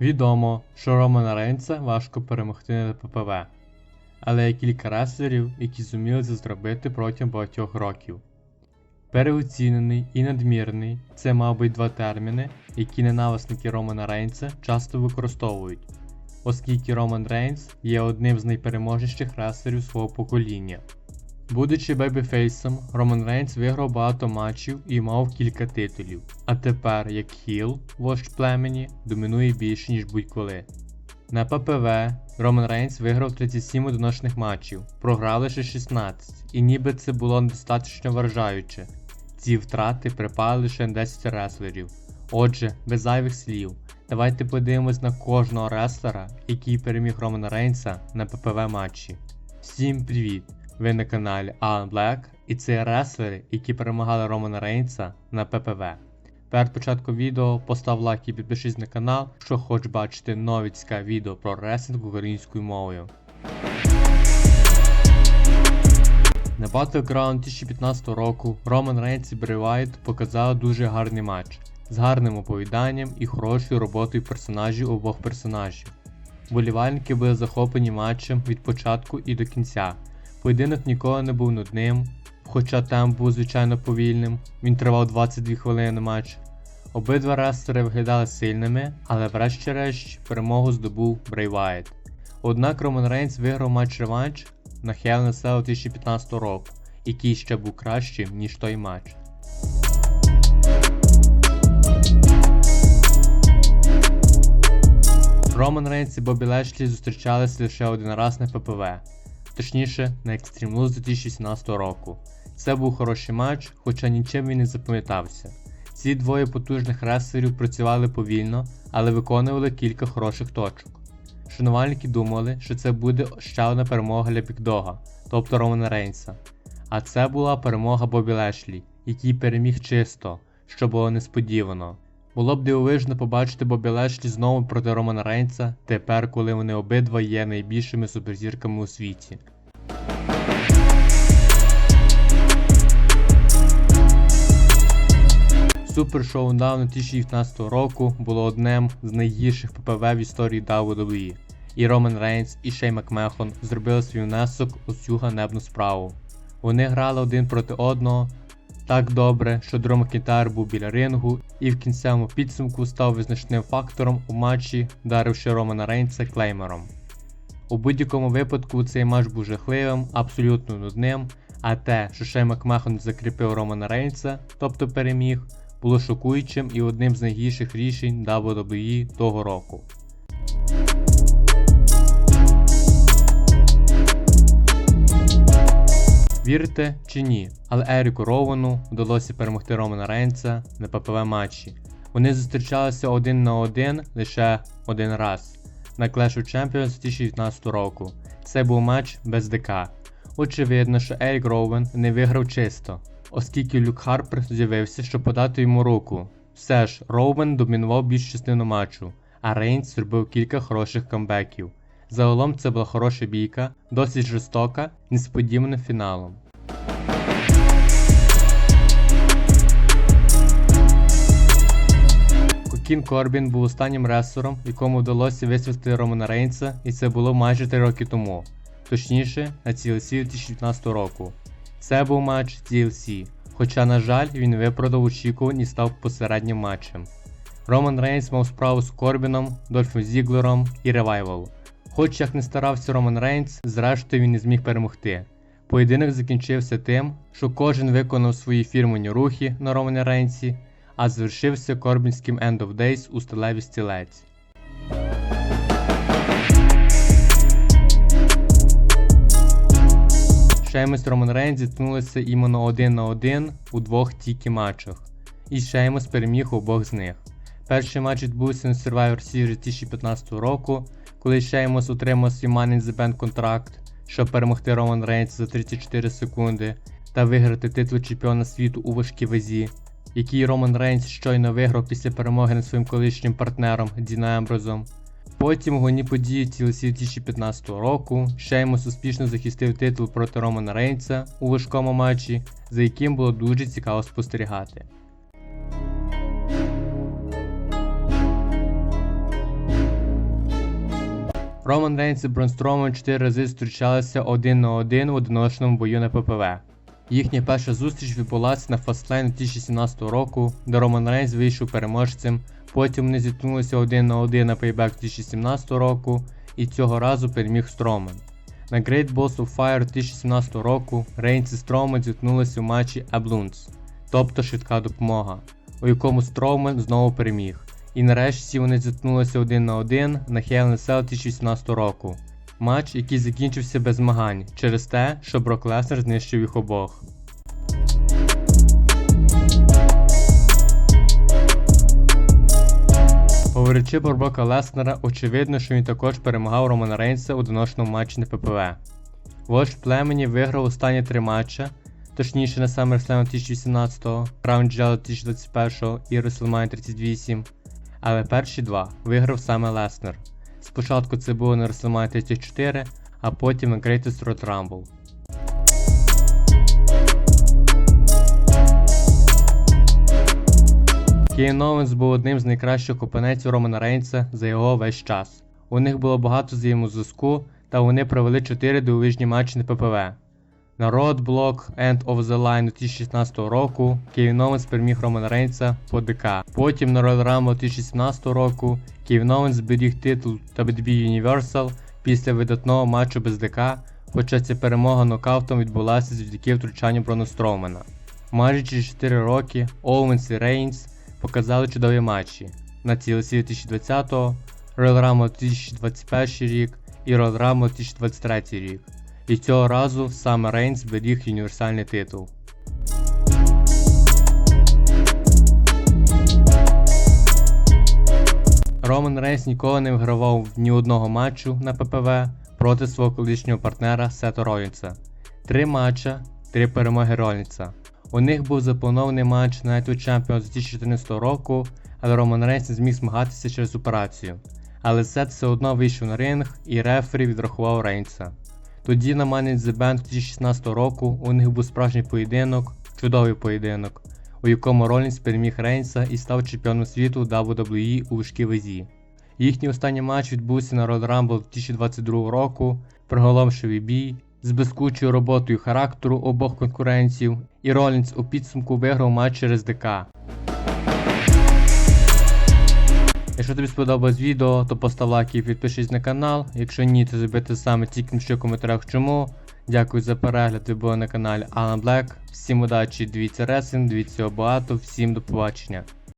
Відомо, що Романа Рейнса важко перемогти на ППВ, але є кілька реслерів, які зуміли це зробити протягом багатьох років. Переоцінений і надмірний це, мабуть, два терміни, які ненависники Романа Рейнса часто використовують, оскільки Роман Рейнс є одним з найпереможніших реслерів свого покоління. Будучи бебіфейсом, Роман Рейнс виграв багато матчів і мав кілька титулів. А тепер, як хіл, вождь племені, домінує більше, ніж будь-коли. На ППВ Роман Рейнс виграв 37 одиночних матчів, програв лише 16, і ніби це було недостатньо вражаюче. Ці втрати припали лише на 10 реслерів. Отже, без зайвих слів, давайте подивимось на кожного реслера, який переміг Романа Рейнса на ППВ матчі. Всім привіт! Ви на каналі Alan Black і це реслери, які перемагали Романа Рейнса на ППВ. Перед початком відео постав лайк і підпишись на канал, якщо хочеш бачити нові цікаві відео про реслінг українською мовою. На Battleground 2015 року Роман Рейнс і Брей Вайт показали дуже гарний матч з гарним оповіданням і хорошою роботою персонажів обох персонажів. Болівальники були захоплені матчем від початку і до кінця. Поєдинок ніколи не був нудним, хоча темп був звичайно повільним, він тривав 22 хвилини матч. Обидва рестери виглядали сильними, але врешті-решт перемогу здобув Брей Вайт. Однак Роман Рейнс виграв матч-реванш на Hell Cell 2015 року, який ще був кращим, ніж той матч. Роман Рейнс і Бобі Лешлі зустрічалися лише один раз на ППВ, точніше на Extreme Rules 2017 року. Це був хороший матч, хоча нічим він не запам'ятався. Ці двоє потужних реслерів працювали повільно, але виконували кілька хороших точок. Шанувальники думали, що це буде ще одна перемога для Бікдога, тобто Романа Рейнса. А це була перемога Бобі Лешлі, який переміг чисто, що було несподівано. Було б дивовижно побачити Бобі Лешлі знову проти Романа Рейнса, тепер, коли вони обидва є найбільшими суперзірками у світі. Супер Шоудаун 2019 року було одним з найгірших ППВ в історії WWE. І Роман Рейнс і Шей Макмехон зробили свій внесок у цю ганебну справу. Вони грали один проти одного так добре, що Дром Макінтайр був біля рингу і в кінцевому підсумку став визначним фактором у матчі, вдаривши Романа Рейнса клеймером. У будь-якому випадку цей матч був жахливим, абсолютно нудним, а те, що Шей Макмехон закріпив Романа Рейнса, тобто переміг, було шокуючим і одним з найгірших рішень WWE того року. Вірте чи ні, але Еріку Роуену вдалося перемогти Романа Рейнса на ППВ матчі. Вони зустрічалися один на один лише один раз на Clash of Champions 2019 року. Це був матч без ДК. Очевидно, що Ерік Роуен не виграв чисто, оскільки Люк Харпер з'явився, щоб подати йому руку. Все ж, Роуен домінував більш частину матчу, а Рейнс зробив кілька хороших камбеків. Загалом це була хороша бійка, досить жорстока, несподіваним фіналом. Кокін Корбін був останнім ресуром, якому вдалося висвістити Романа Рейнса, і це було майже 3 роки тому, точніше на TLC 2019 року. Це був матч TLC, хоча, на жаль, він виправдав очікувань і став посереднім матчем. Роман Рейнс мав справу з Корбіном, Дольфом Зіглером і Ревайвал. Хоч як не старався Роман Рейнс, зрештою він не зміг перемогти. Поєдинок закінчився тим, що кожен виконав свої фірмені рухи на Романі Рейнсі, а завершився корбінським End of Days у сталеві стілець. Шеймус Роман Рейнс зіткнулися іменно один на один у двох тільки матчах, і Шеймус переміг обох з них. Перший матч відбувся на Survivor Series 2015 року, коли Шеймус отримав свій Money in the Bank контракт, щоб перемогти Роман Рейнс за 34 секунди та виграти титул чемпіона світу у важкій вазі, який Роман Рейнс щойно виграв після перемоги над своїм колишнім партнером Діна Емброзом. Потім у гоній події TLC 2015 року Шеймус успішно захистив титул проти Романа Рейнса у важкому матчі, за яким було дуже цікаво спостерігати. Роман Рейнс і Брон Строман 4 рази зустрічалися один на один в одиночному бою на ППВ. Їхня перша зустріч відбулася на Fastlane 2017 року, де Роман Рейнс вийшов переможцем, потім вони зіткнулися один на один на Payback 2017 року і цього разу переміг Строман. На Great Balls of Fire 2017 року Рейнс і Строман зіткнулися у матчі Ablunts, тобто швидка допомога, у якому Строман знову переміг. І нарешті вони зіткнулися один на один на a Cell 2018 року. Матч, який закінчився без змагань через те, що Брок Леснер знищив їх обох. Говорячи про Брока Леснера, очевидно, що він також перемагав Романа Рейнса у доношному матчі на ППВ. Вождь племені виграв останні три матча, точніше на SummerSlam 2018, Crown Jewel 2021 і WrestleMania 38, але перші два виграв саме Леснер. Спочатку це було на WrestleMania 34, а потім на Greatest Road Rumble. Кейн Оуенс був одним з найкращих опонентів Романа Рейнса за його весь час. У них було багато взаємозв'язку, та вони провели 4 дивовижні матчі на ППВ. На Roadblock End of the Line 2016 року Кевін Оуенс переміг Романа Рейнса по ДК. Потім на Royal Rumble 2017 року Кевін Оуенс зберіг титул WB Universal після видатного матчу без ДК, хоча ця перемога нокаутом відбулася завдяки втручанню Брона Строумена. Майже через 4 роки Оуенс і Рейнс показали чудові матчі на TLC 2020, Royal Rumble 2021 рік і Royal Rumble 2023 рік. І цього разу саме Рейнс зберіг універсальний титул. Роман Рейнс ніколи не вигравав ні одного матчу на ППВ проти свого колишнього партнера Сета Ролінса. Три матча, три перемоги Ролінса. У них був запланований матч на Night Champions 2014 року, але Роман Рейнс не зміг змагатися через операцію. Але Сет все одно вийшов на ринг і рефері відрахував Рейнса. Тоді на Money in the Bank 2016 року у них був справжній поєдинок, чудовий поєдинок, у якому Ролінс переміг Рейнса і став чемпіоном світу WWE у важкій вазі. Їхній останній матч відбувся на Royal Rumble 2022 року, приголомшивий бій з блискучою роботою характеру обох конкурентів, і Ролінс у підсумку виграв матч через ДК. Якщо тобі сподобалось відео, то постав лайк і підпишись на канал. Якщо ні, то зроби те саме тільки що в коментарях чому. Дякую за перегляд, ви були на каналі Alan Black. Всім удачі, дивіться ресинг, дивіться багато, всім до побачення.